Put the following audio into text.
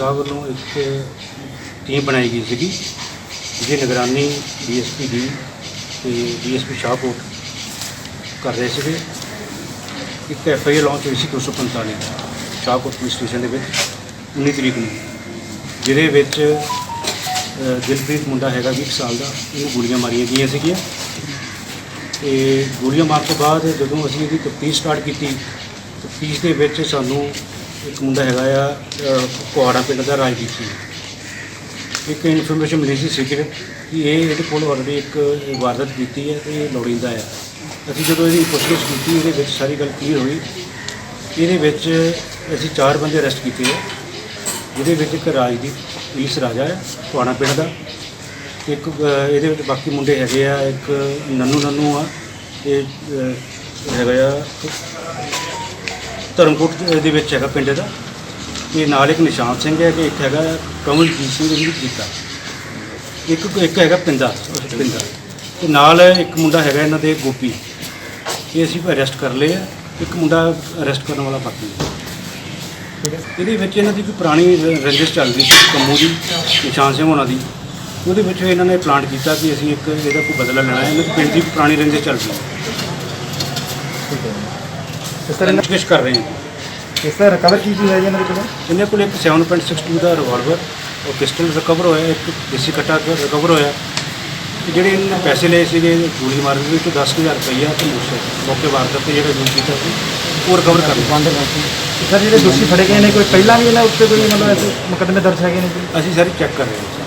ਵੱਲੋਂ ਇੱਕ ਟੀਮ ਬਣਾਈ ਗਈ ਸੀਗੀ, ਜਿਹਦੀ ਨਿਗਰਾਨੀ ਡੀਐਸਪੀ ਦੀ ਤੇ ਡੀਐਸਪੀ ਸ਼ਾਹਕੋਟ ਕਰ ਰਹੇ ਸੀਗੇ। ਇੱਕ ਐਫ ਆਈ ਆਰ ਲਾਂਚ ਹੋਈ ਸੀ 245 ਸ਼ਾਹਕੋਟ ਪੁਲਿਸ ਸਟੇਸ਼ਨ ਦੇ ਵਿੱਚ 19 ਤਰੀਕ ਨੂੰ, ਜਿਹਦੇ ਵਿੱਚ ਦਿਲਪ੍ਰੀਤ ਮੁੰਡਾ ਹੈਗਾ 20 ਸਾਲ ਦਾ ਇਹਨੂੰ ਗੋਲੀਆਂ ਮਾਰੀਆਂ ਗਈਆਂ ਸੀਗੀਆਂ। ਤੇ ਗੋਲੀਆਂ ਮਾਰਨ ਤੋਂ ਬਾਅਦ ਜਦੋਂ ਅਸੀਂ ਇਹਦੀ ਤਫਤੀਸ਼ ਸਟਾਰਟ ਕੀਤੀ, ਤਫਤੀਸ਼ ਦੇ ਵਿੱਚ ਸਾਨੂੰ ਇੱਕ ਮੁੰਡਾ ਹੈਗਾ ਆ ਅ, ਕੁਹਾੜਾ ਪਿੰਡ ਦਾ ਰਾਜਦੀਪ ਸਿੰਘ ਇੱਕ ਇਨਫੋਰਮੇਸ਼ਨ ਮਿਲੀ ਸੀ ਸੀਕ੍ਰੇਟ ਕਿ ਇਹ ਇਹਦੇ ਕੋਲ ਆਲਰੇਡੀ ਇੱਕ ਵਾਰਦਾਤ ਕੀਤੀ ਹੈ ਤੇ ਇਹ ਲੋੜੀਂਦਾ ਆ। ਅਸੀਂ ਜਦੋਂ ਇਹਦੀ ਪੁੱਛਗਿੱਛ ਕੀਤੀ ਇਹਦੇ ਵਿੱਚ ਸਾਰੀ ਗੱਲ ਕਲੀਅਰ ਹੋਈ। ਇਹਦੇ ਵਿੱਚ ਅਸੀਂ ਚਾਰ ਬੰਦੇ ਅਰੈਸਟ ਕੀਤੇ ਆ। ਜਿਹਦੇ ਵਿੱਚ ਇੱਕ ਰਾਜਦੀਪ ਪੁਲਿਸ ਰਾਜਾ ਹੈ ਕੁਹਾੜਾ ਪਿੰਡ ਦਾ। ਇੱਕ ਅ, ਇਹਦੇ ਵਿੱਚ ਬਾਕੀ ਮੁੰਡੇ ਹੈਗੇ ਆ ਇੱਕ ਨੰਨੂ ਨੰਨੂ ਆ ਇਹ ਅ, ਹੈਗਾ ਆ ਧਰਮਕੋਟ ਦੇ ਵਿੱਚ ਹੈਗਾ ਪਿੰਡ ਦਾ। ਤੇ ਨਾਲ ਇੱਕ ਨਿਸ਼ਾਨ ਸਿੰਘ ਹੈ ਤੇ ਇੱਕ ਹੈਗਾ ਕਮਲਜੀਤ ਸਿੰਘ ਜੀ ਕੀਤਾ ਇੱਕ ਇੱਕ ਹੈਗਾ ਪਿੰਦਾ, ਉਸ ਪਿੰਦਾ। ਤੇ ਨਾਲ ਇੱਕ ਮੁੰਡਾ ਹੈਗਾ ਇਹਨਾਂ ਦੇ ਗੋਪੀ। ਇਹ ਅਸੀਂ ਅਰੈਸਟ ਕਰ ਲਏ ਆ। ਇੱਕ ਮੁੰਡਾ ਅਰੈਸਟ ਕਰਨ ਵਾਲਾ ਬਾਕੀ ਹੈ। ਇਹਦੇ ਵਿੱਚ ਇਹਨਾਂ ਦੀ ਕੋਈ ਪੁਰਾਣੀ ਰ- ਰੰਜਿਸ਼ ਚੱਲ ਰਹੀ ਸੀ ਕੰਮੂ ਦੀ, ਨਿਸ਼ਾਨ ਸਿੰਘ ਹੋਣਾ ਦੀ। ਉਹਦੇ ਵਿੱਚ ਇਹਨਾਂ ਨੇ ਪਲਾਨ ਕੀਤਾ ਕਿ ਅਸੀਂ ਇੱਕ ਇਹਦਾ ਕੋਈ ਬਦਲਾ ਲੈਣਾ ਹੈ। ਇਹਨਾਂ ਦੀ ਪਿੰਡ ਦੀ ਪੁਰਾਣੀ ਰੰਜਿਸ਼ ਚੱਲ ਰਹੀ ਹੈ। ਇਸ ਤਰ੍ਹਾਂ ਪੁੱਛਗਿੱਛ ਕਰ ਰਹੇ ਹਾਂ। ਇਸ ਤਰ੍ਹਾਂ ਰਿਕਵਰ ਕੀ ਕੀ ਹੈ ਜੀ ਇਹਨਾਂ ਦੇ ਕੋਲ ਇਹਨਾਂ ਕੋਲ ਇੱਕ 7.62 ਦਾ ਰਿਵਾਲਵਰ ਔਰ ਪਿਸਟਲ ਰਿਕਵਰ ਹੋਇਆ ਇੱਕ ਦੇਸੀ ਕਟਾ ਰਿਕਵਰ ਹੋਇਆ। ਤੇ ਜਿਹੜੇ ਇਹਨਾਂ ਨੇ ਪੈਸੇ ਲਏ ਸੀਗੇ ਗੋਲੀ ਮਾਰਨ ਦੇ ਵਿੱਚੋਂ 10000 ਰੁਪਈਆ ਤੇ ਮੋਟਰਸਾਈਕਲ ਮੌਕੇ ਵਾਰਦਾਤ ਤੇ ਜਿਹੜਾ ਯੂਜ਼ ਕੀਤਾ ਸੀ ਉਹ ਰਿਕਵਰ ਕਰ ਲਿਆ। ਬੰਦ ਸਰ ਜਿਹੜੇ ਦੋਸ਼ੀ ਫੜੇ ਗਏ ਨੇ ਕੋਈ ਪਹਿਲਾਂ ਵੀ ਇਹਨਾਂ ਉੱਤੇ ਕੋਈ ਮਤਲਬ ਮੁਕੱਦਮੇ ਦਰਜ ਹੈਗੇ ਨੇ ਜੀ? ਅਸੀਂ ਸਾਰੀ ਚੈੱਕ ਕਰ ਰਹੇ ਹਾਂ।